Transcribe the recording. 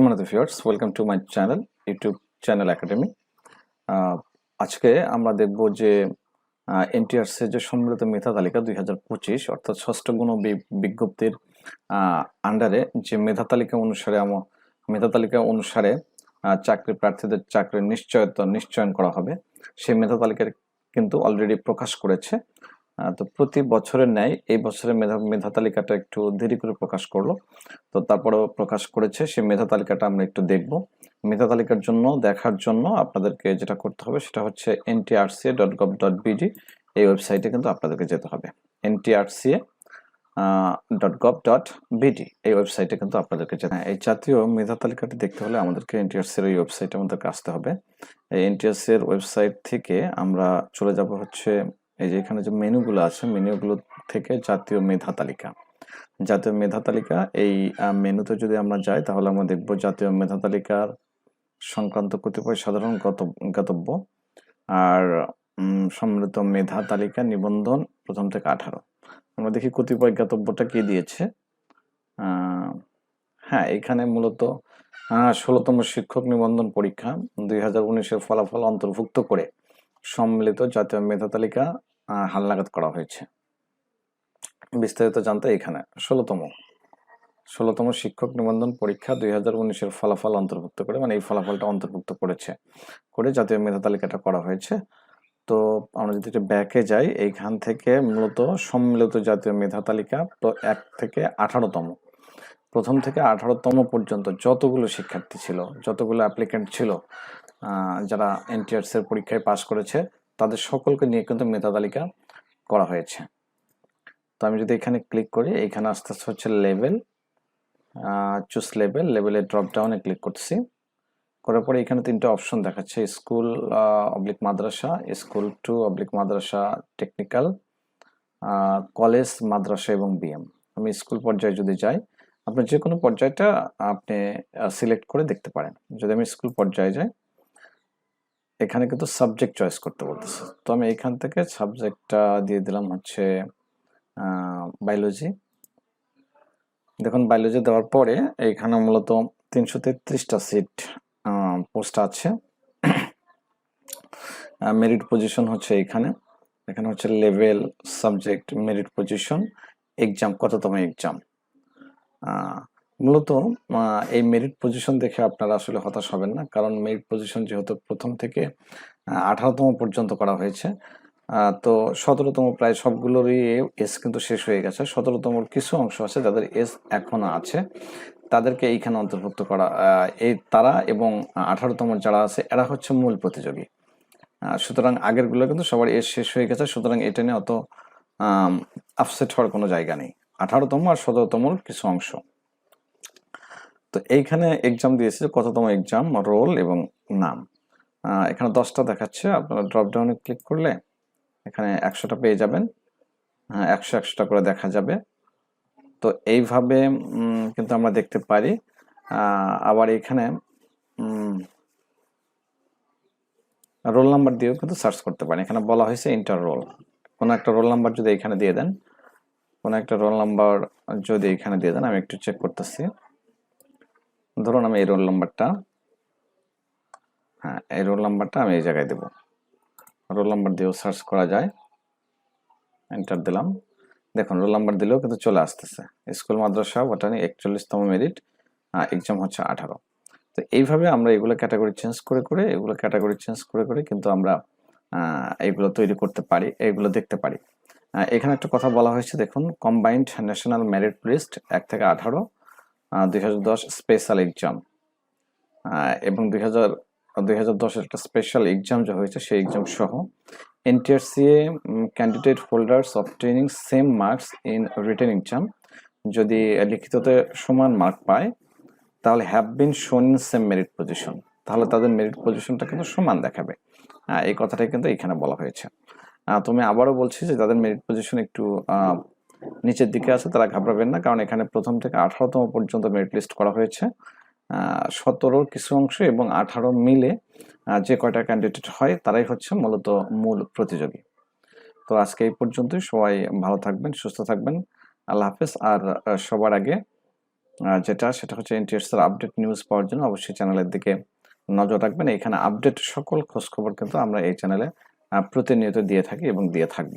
সম্মানিত viewers welcome to my channel YouTube channel academy আজকে আমরা দেখব যে এনটিআরসি যে সম্মিলিত মেধা তালিকা দুই হাজার পঁচিশ, অর্থাৎ ষষ্ঠ গুণ বিজ্ঞপ্তির আন্ডারে যে মেধা তালিকা অনুসারে আমার মেধা তালিকা অনুসারে চাকরি প্রার্থীদের চাকরির নিশ্চয়তা নিশ্চয়ন করা হবে। সেই মেধা তালিকা কিন্তু অলরেডি প্রকাশ করেছে। তো প্রতি বছরের ন্যায় এই বছরের মেধা মেধা তালিকাটা একটু দেরি করে প্রকাশ করল। তো তারপরেও প্রকাশ করেছে, সেই মেধা তালিকাটা আমরা একটু দেখব। মেধা তালিকার জন্য, দেখার জন্য আপনাদেরকে যেটা করতে হবে সেটা হচ্ছে NTRC dot gov dot BD এই ওয়েবসাইটে কিন্তু আপনাদেরকে যেতে হবে। NTRC dot gov dot BD এই ওয়েবসাইটে কিন্তু আপনাদেরকে যেতে এই জাতীয় মেধা তালিকাটি দেখতে হলে আমাদেরকে এনটিআরসির এই ওয়েবসাইটে আমাদেরকে আসতে হবে। এই এনটিআরসি এর ওয়েবসাইট থেকে আমরা চলে যাব হচ্ছে এই যে এখানে যে মেনুগুলো আছে, মেনুগুলো থেকে জাতীয় মেধা তালিকা। জাতীয় মেধা তালিকা, এই মেনুতে যদি আমরা যাই, তাহলে আমরা দেখব জাতীয় মেধা তালিকার সংক্রান্ত কতিপয় সাধারণ গত- জ্ঞাতব্য। আর সম্মিলিত মেধা তালিকা নিবন্ধন প্রথম থেকে আঠারো। আমরা দেখি কতিপয় জ্ঞাতব্যটা কি দিয়েছে? হ্যাঁ এখানে মূলত ষোলোতম শিক্ষক নিবন্ধন পরীক্ষা দুই হাজার উনিশের ফলাফল অন্তর্ভুক্ত করে। সম্মিলিত জাতীয় মেধা তালিকা হালনাগাদ করা হয়েছে। বিস্তারিত জানতে এখানে ষোলোতম ষোলোতম শিক্ষক নিবন্ধন পরীক্ষা দুই হাজার উনিশের ফলাফল অন্তর্ভুক্ত করে মানে এই ফলাফলটা অন্তর্ভুক্ত করেছে, করে জাতীয় মেধা তালিকাটা করা হয়েছে। তো আমরা যদি একটু ব্যাকে যাই, এইখান থেকে মূলত সম্মিলিত জাতীয় মেধা তালিকা এক থেকে আঠারোতম। প্রথম থেকে আঠারোতম পর্যন্ত যতগুলো শিক্ষার্থী ছিল, যতগুলো অ্যাপ্লিকেন্ট ছিল যারা এনটিআরসি এর পরীক্ষায় পাশ করেছে তাদের সকলকে নিয়ে কিন্তু মেধা তালিকা করা হয়েছে। তো আমি যদি এখানে ক্লিক করি, এখানে আস্তে আস্তে হচ্ছে লেভেল চুজ লেভেল লেভেলের ড্রপ ডাউনে ক্লিক করছি করার পরে এখানে তিনটা অপশন দেখাচ্ছে স্কুল অবলিক মাদ্রাসা স্কুল টু অবলিক মাদ্রাসা টেকনিক্যাল কলেজ মাদ্রাসা এবং বিএম আমি স্কুল পর্যায়ে যদি যাই আপনি যে কোনো পর্যায়টা আপনি সিলেক্ট করে দেখতে পারেন। যদি আমি স্কুল পর্যায়ে যাই এখানে কিন্তু সাবজেক্ট চয়েস করতে বলতেছে। তো আমি এখান থেকে সাবজেক্টটা দিয়ে দিলাম হচ্ছে বায়োলজি দেখুন বায়োলজি দেওয়ার পরে এখানে মূলত তিনশো তেত্রিশটা সিট পোস্ট আছে। মেরিট পজিশন হচ্ছে এখানে। এখানে হচ্ছে level subject merit position exam কততম এক্সাম মূলত এই মেরিট পজিশন দেখে আপনারা আসলে হতাশ হবেন না। কারণ মেরিট পজিশন যেহেতু প্রথম থেকে আঠারোতম পর্যন্ত করা হয়েছে তো সতেরোতম প্রায় সবগুলোরই এস কিন্তু শেষ হয়ে গেছে। সতেরোতম কিছু অংশ আছে যাদের এস এখনও আছে। তাদেরকে এইখানে অন্তর্ভুক্ত করা এই তারা এবং আঠারোতম যারা আছে, এরা হচ্ছে মূল প্রতিযোগী। সুতরাং আগেরগুলো কিন্তু সবার এস শেষ হয়ে গেছে, সুতরাং এটা নিয়ে অত আপসেট হওয়ার কোনো জায়গা নেই। আঠারোতম আর সতেরোতমর কিছু অংশ। তো এইখানে এক্সাম দিয়েছে কততম এক্সাম রোল এবং নাম। এখানে দশটা দেখাচ্ছে। আপনারা ড্রপডাউনে ক্লিক করলে এখানে একশোটা পেয়ে যাবেন। হ্যাঁ, একশো একশোটা করে দেখা যাবে। তো এইভাবে কিন্তু আমরা দেখতে পারি। আবার এখানে রোল নাম্বার দিয়েও কিন্তু সার্চ করতে পারেন। এখানে বলা হয়েছে ইন্টার রোল কোনো একটা রোল নাম্বার যদি এখানে দিয়ে দেন কোনো একটা রোল নাম্বার যদি এখানে দিয়ে দেন আমি একটু চেক করতেছি। ধরুন আমি এই রোল নাম্বারটা হ্যাঁ এই রোল নাম্বারটা আমি এই জায়গায় দেব। রোল নাম্বার দিয়েও সার্চ করা যায়। এন্টার দিলাম। দেখুন রোল নাম্বার দিলেও কিন্তু চলে আসতেছে। স্কুল মাদ্রাসা বটানি একচল্লিশতম মেরিট এক্সাম হচ্ছে আঠারো। তো এইভাবে আমরা এগুলো ক্যাটাগরি চেঞ্জ করে করে এগুলো ক্যাটাগরি চেঞ্জ করে করে কিন্তু আমরা আহ, এইগুলো তৈরি করতে পারি এইগুলো দেখতে পারি। এখানে একটা কথা বলা হয়েছে দেখুন কম্বাইন্ড ন্যাশনাল মেরিট লিস্ট এক থেকে আঠারো দুই হাজার দশ স্পেশাল এক্সাম এবং দুই হাজার দুই হাজার দশের একটা স্পেশাল এক্সাম যে হয়েছে সেই এক্সাম সহ NTRCA candidate holders of training same marks in written exam যদি লিখিততে সমান মার্ক পায় তাহলে হ্যাভ বিন শোন ইন সেম মেরিট পজিশন তাহলে তাদের মেরিট পজিশনটা কিন্তু সমান দেখাবে। এই কথাটাই কিন্তু এখানে বলা হয়েছে। আহ, তো আমি আবারও বলছি যে যাদের মেরিট পজিশন একটু নিচের দিকে আছে, তারা ঘাবড়াবেন না, কারণ এখানে প্রথম থেকে আঠারোতম পর্যন্ত মেরিট লিস্ট করা হয়েছে। সতেরোর কিছু অংশ এবং আঠারো মিলে যে কয়টা ক্যান্ডিডেট হয়, তারাই হচ্ছে মূলত মূল প্রতিযোগী। তো আজকে এই পর্যন্তই, সবাই ভালো থাকবেন, সুস্থ থাকবেন, আল্লাহ হাফেজ। আর সবার আগে যেটা, সেটা হচ্ছে এনটিএস এর আপডেট নিউজ পাওয়ার জন্য অবশ্যই চ্যানেলের দিকে নজর রাখবেন। এখানে আপডেট সকল খোঁজখবর কিন্তু আমরা এই চ্যানেলে প্রতিনিয়ত দিয়ে থাকি এবং দিয়ে থাকব।